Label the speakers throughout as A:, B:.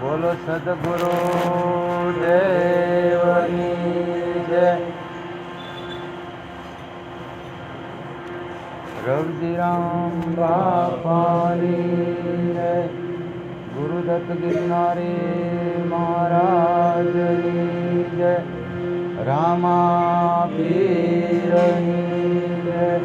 A: બોલો સદગુરુ દેવની જય. રવજીરામ બાપાની જય. ગુરુદત્ત ગિરનારી મહારાજની જય. રામા પીરની જય.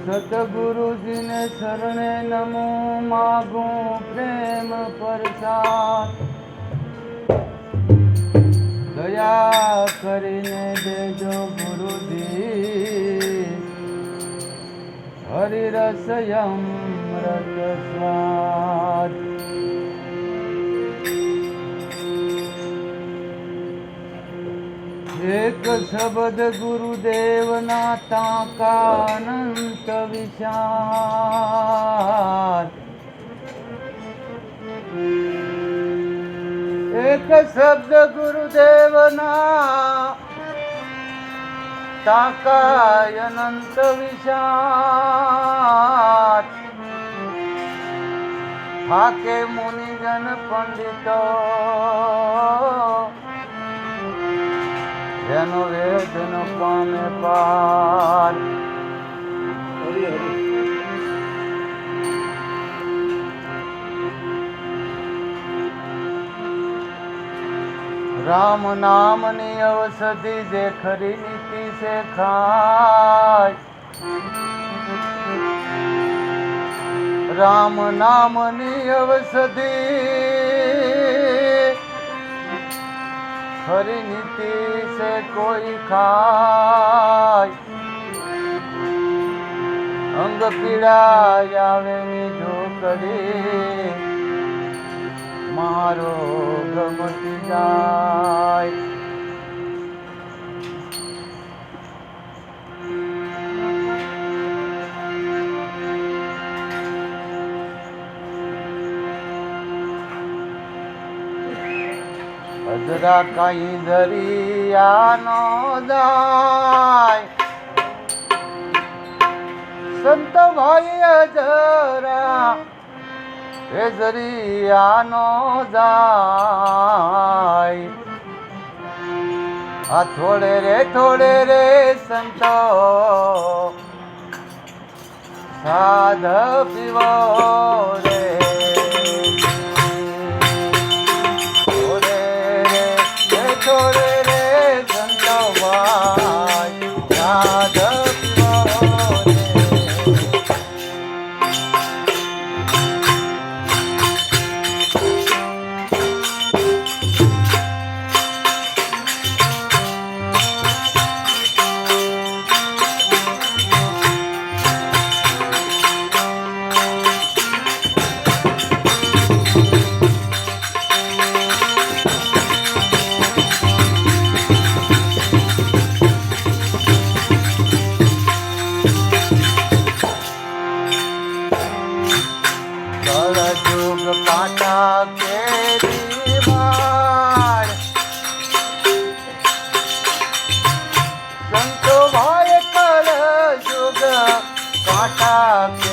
A: સતગુરુજીને શરણે નમો માગું પ્રેમ પ્રસાદ. દયા કરીને દેજો ગુરુજી. હરિરસયમ રસ સ્વાદ એક શબ્દ ગુરુદેવના તાકાનંત વિચાર એક શબ્દ ગુરુદેવના તાકાય અનંત વિચાર હાકે મુનિજન પંડિતો. જેનો વેદન પામે પાર. રામ નામની ઔષધિ જે ખરી નીતિ છે ખાય. રામ નામની ઔષધિ ખરી નીતિ છે કોઈ ખાય. અંગ પીડા આવે ની ઢોકડી મારો ગમતી જાય અજરા કઈ દરિયાનો જાય સંત ભાઈ અજરા એ જરિયાનો જાય. આ થોડે રે થોડે રે સંતો. સાધ પીવો રે. થોડે રે, થોડે સંતો ભાઈ કળજુગ કાંટા કેરી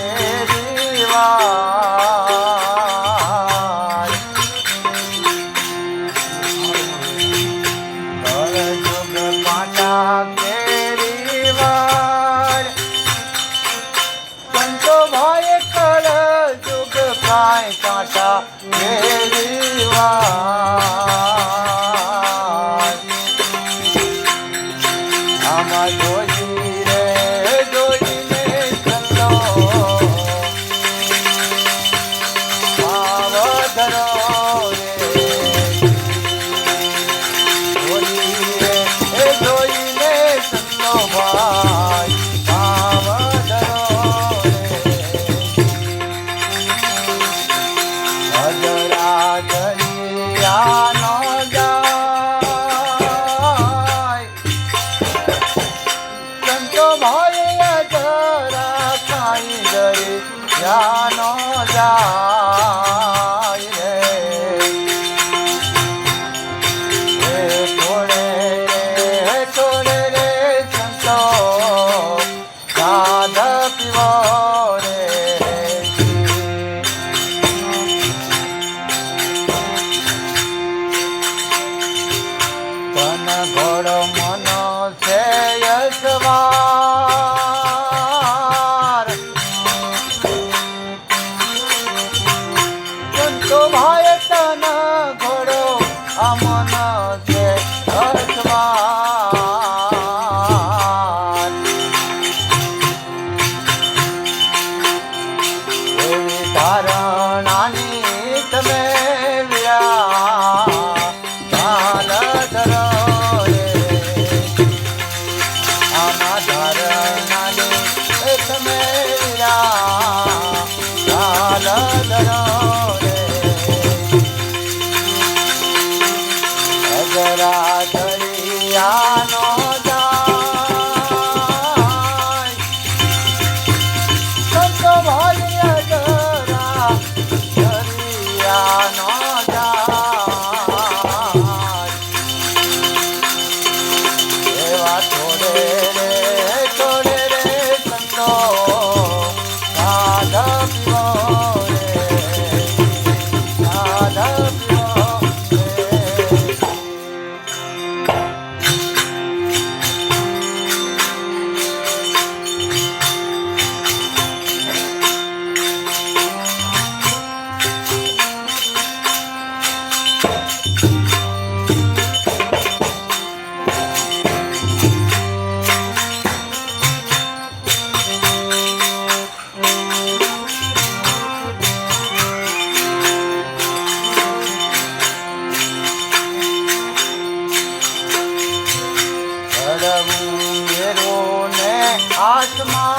A: ને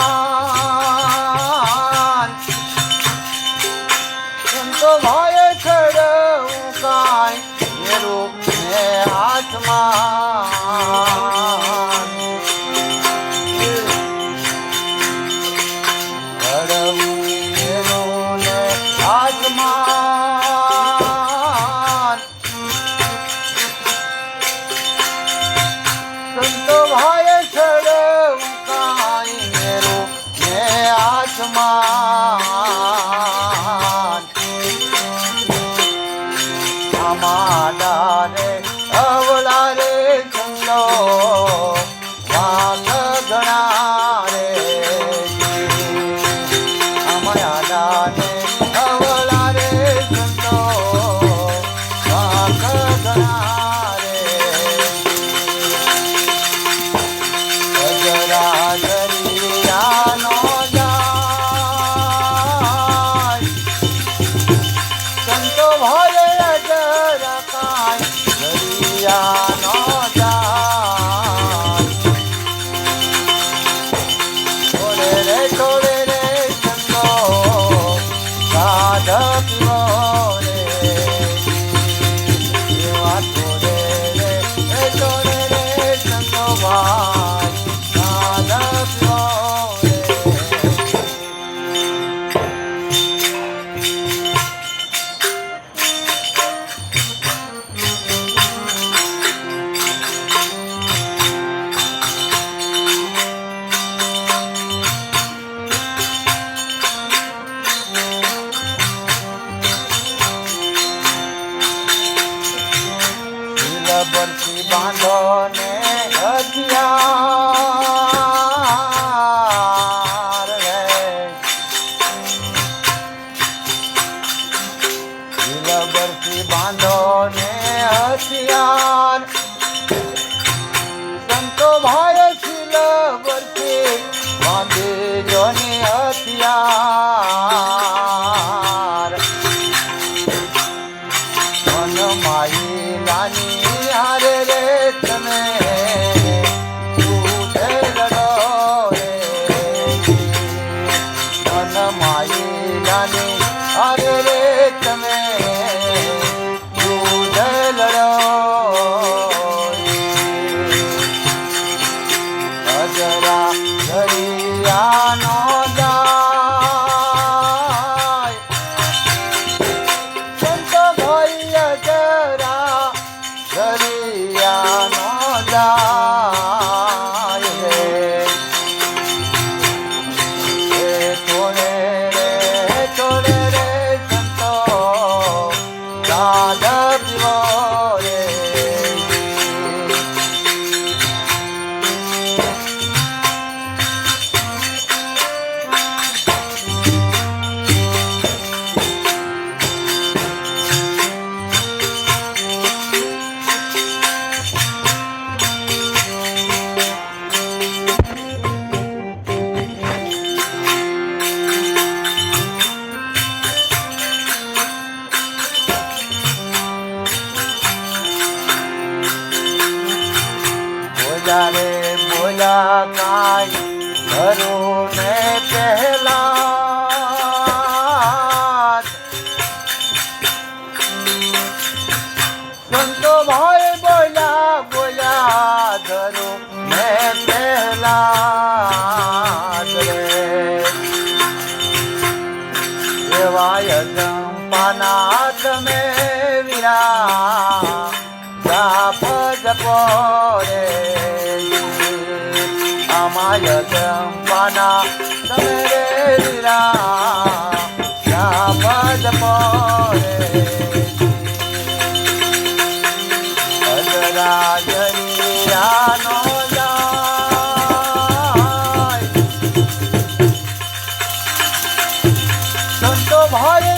A: સંતો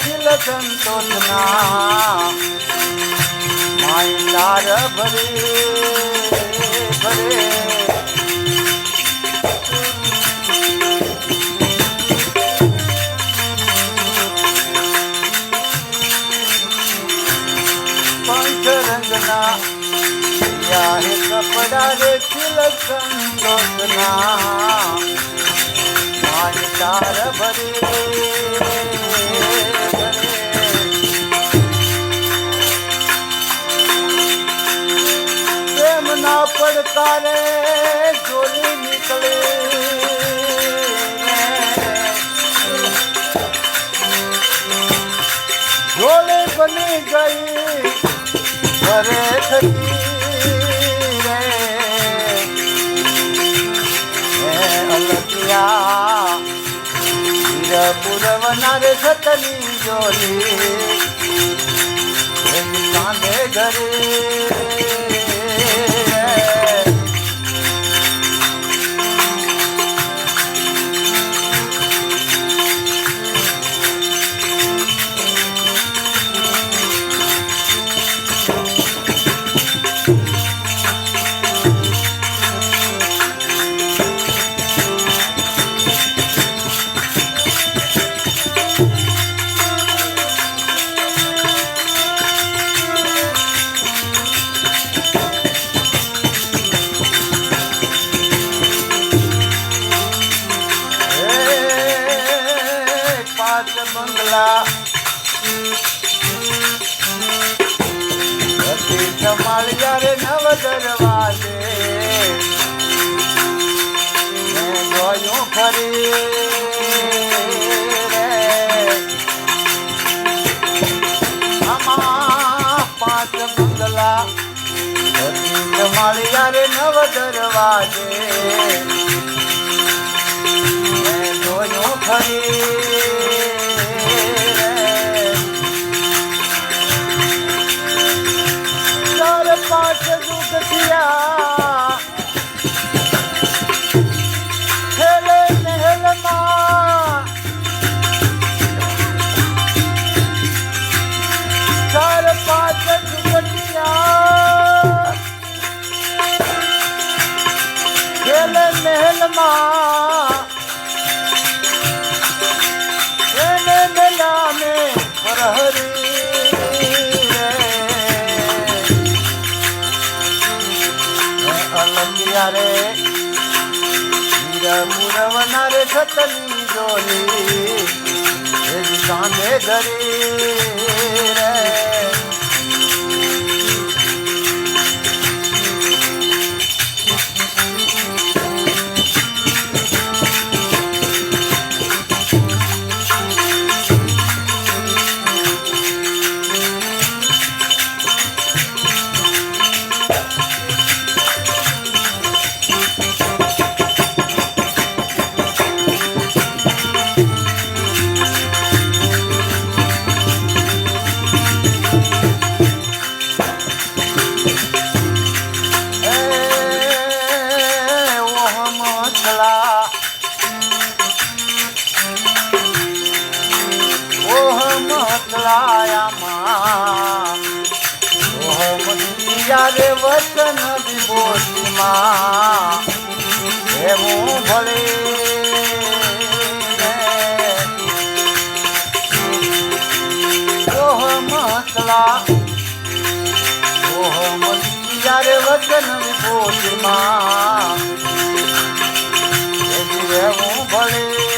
A: દિલ સંતોષના માય તાર ભરે ભરે. પંચરંગના ગયા હે કપડા રે ખિલ સંતોષના માય તાર ભરે. પ્રેમના પડકારે જોલી નીકળે. જોલે બની ગઈ હીર પુરવના રે સતની જોલી કાંધે ઘરે માલા કમાલ જ્યારે નવ દરવાજે મેં જોયું ખરી આમાં પાંચ મંગલા કમાલ જ્યારે નવ દરવાજે મેં જોયું ખરી હીરા પુરવના રે છતની જોલી કાંધે ધરી રે. વિભૂતિમાં એવું ભલે ઓહમ થલા ઓહમ યારે વચન વિભૂતિમાં ભલે.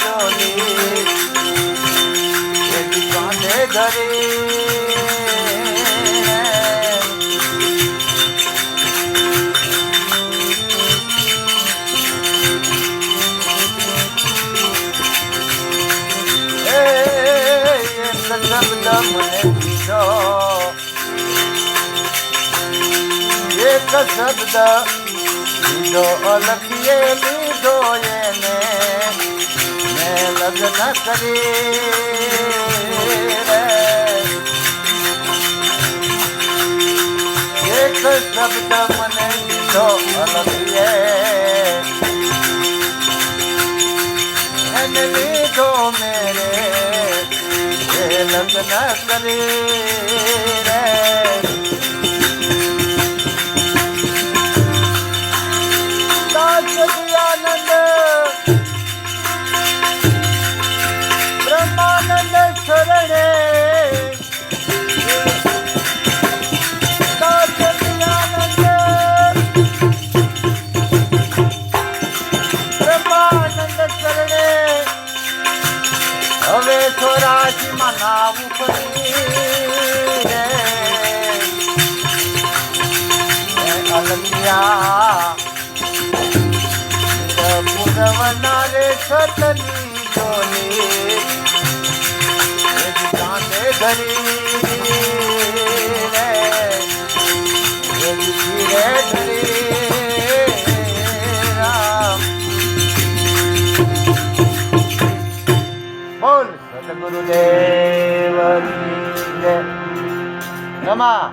A: જોલી એની કાંધે ધરી. એક શબ્દ લીધો અલખીએ લીધો એને. લગ્ન કરી એક શબ્દ મને દીધો લીધો મેરે લગ્ન કરી અલમિયા પુરવના રે સતની જોલી કાંતે ધરી રે ધીરે રામ. બોલ સદગુરુદેવ. નમા.